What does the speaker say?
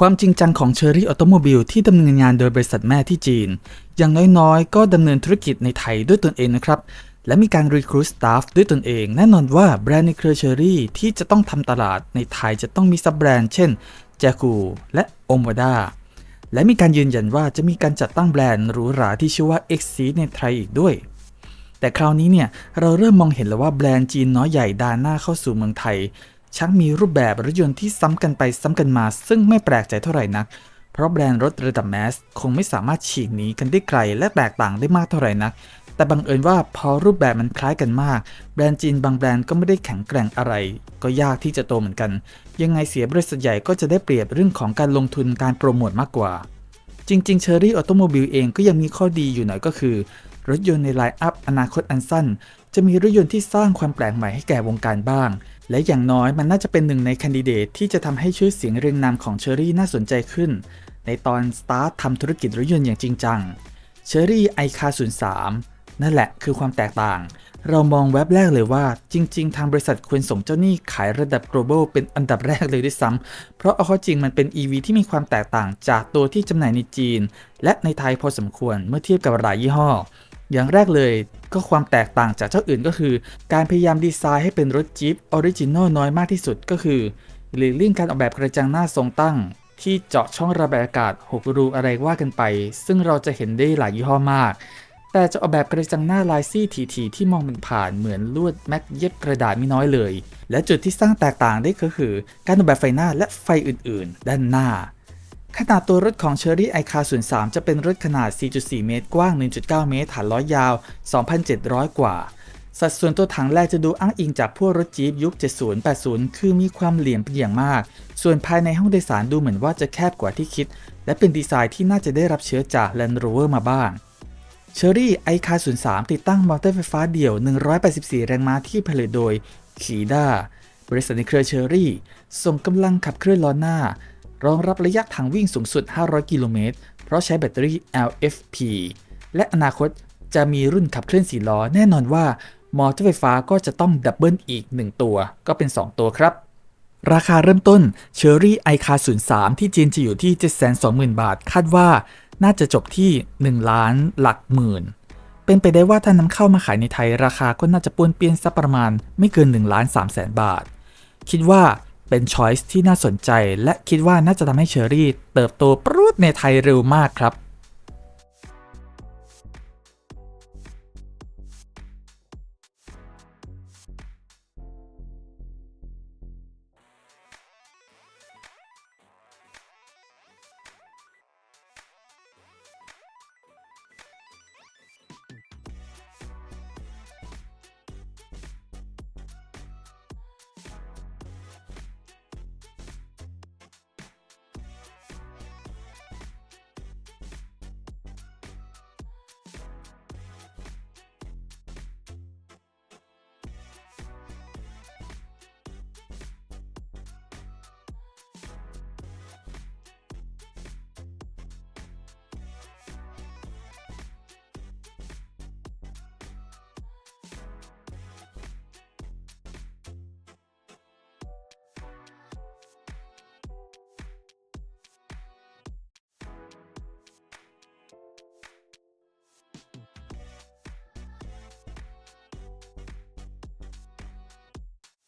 ความจริงจังของเชอรี่ออโตโมบิลที่ดำเนินงานโดยบริษัทแม่ที่จีน อย่างน้อยๆ ก็ดำเนินธุรกิจในไทยด้วยตนเองนะครับ และมีการรีครูสตาฟด้วยตนเอง แน่นอนว่าแบรนด์ในเครือเชอรี่ที่จะต้องทำตลาดในไทยจะต้องมีซับแบรนด์เช่น j a กูและโอม a ดาและมีการยืนยันว่าจะมีการจัดตั้งแบรนด์หรูหราที่ชื่อว่า x c ในไทยอีกด้วย แต่คราวนี้เนี่ยเราเริ่มมองเห็นแล้วว่าแบรนด์จีนน้อยใหญ่ดานหน้าเข้าสู่เมืองไทย ชักมีรูปแบบรถยนต์ที่ซ้ำกันไปซ้ำกันมา ซึ่งไม่แปลกใจเท่าไหร่นัก เพราะแบรนด์รถระดับแมสคงไม่สามารถฉีกหนีกันได้ไกลและแตกต่างได้มากเท่าไหร่นัก แต่บังเอิญว่าพอรูปแบบมันคล้ายกันมาก แบรนด์จีนบางแบรนด์ก็ไม่ได้แข็งแกร่งอะไร ก็ยากที่จะโตเหมือนกัน ยังไงเสียบริษัทใหญ่ก็จะได้เปรียบเรื่องของการลงทุนการโปรโมทมากกว่า จริงๆ Cherry Automobile เองก็ยังมีข้อดีอยู่หน่อยก็คือ รถยนต์ในไลน์อัพอนาคตอันสั้น จะมีรถยนต์ที่สร้างความแปลกใหม่ให้แก่วงการบ้าง และอย่างน้อยมันน่าจะเป็นหนึ่งในคนดิเดตที่จะทำให้ชื่อเสียงเรียงนามของเชอรี่น่าสนใจขึ้น ในตอนสตาร์ททำธุรกิจรถยนต์อย่างจริงจังเชอรี่ไอคา03นั่นแหละคือความแตกต่าง เรามองแว็บแรกเลยว่าจริง ๆ ทางบริษัทควรส่งเจ้าหนี้ขายระดับ global เป็นอันดับแรกเลยด้วยซ้ำเพราะเอาข้าจริงมันเป็น EV ที่มีความแตกต่างจากตัวที่จำหน่ายในจีน และในไทยพอสมควรเมื่อเทียบกับหลายยี่ห้อ อย่างแรกเลย ก็ความแตกต่างจากเจ้าอื่นก็คือ การพยายามดีไซน์ให้เป็นรถจี๊ปออริจินอลน้อยมากที่สุดก็คือหลีกเลี่ยงการออกแบบกระจังหน้าทรงตั้ง ที่เจาะช่องระบายอากาศ6รูอะไรว่ากันไป ซึ่งเราจะเห็นได้หลายยี่ห้อมาก แต่จะออกแบบกระจังหน้าลายซี่ทีๆที่มองเป็นผ่านเหมือนลวดแม็กเย็บกระดาษไม่น้อยเลย และจุดที่สร้างแตกต่างได้ก็คือ การออกแบบไฟหน้าและไฟอื่นๆ ด้านหน้า ขนาดตัวรถของ Cherry i c a r 03 จะเป็นรถขนาด 4.4 เมตร กว้าง 1.9 เมตร ฐานล้อยาว 2,700 กว่า สัดส่วนตัวถังแรกจะดูอ้างอิงจากพวกรถจี๊ปยุค 70 80 คือมีความเหลี่ยมเป็นอย่างมาก ส่วนภายในห้องโดยสารดูเหมือนว่าจะแคบกว่าที่คิด และเป็นดีไซน์ที่น่าจะได้รับเชื้อจาก Land Rover มาบ้าง Cherry i c a r 03 ติดตั้งมอเตอร์ไฟฟ้าเดี่ยว 184 แรงม้าที่ผลิตโดย Kida บริษัทในเครือ Cherry ส่งกำลังขับเคลื่อนล้อหน้า รองรับระยะทางวิ่งสูงสุด 500 กิโลเมตร เพราะใช้แบตเตอรี่ LFP และอนาคตจะมีรุ่นขับเคลื่อน4ล้อ แน่นอนว่ามอเตอร์ไฟฟ้าก็จะต้องดับเบิลอีก 1 ตัว ก็เป็น 2 ตัวครับ ราคาเริ่มต้น Cherry i c a r 03ที่จีนจะอยู่ที่ 720,000 บาท คาดว่าน่าจะจบที่ 1 ล้านหลักหมื่น เป็นไปได้ว่าถ้านำเข้ามาขายในไทย ราคาก็น่าจะป้วนเปี้ยนสักประมาณไม่เกิน 1 ล้าน3แสนบาท คิดว่า เป็นช้อยส์ที่น่าสนใจ และคิดว่าน่าจะทำให้เชอรี่เติบโตปรุดในไทยเร็วมากครับ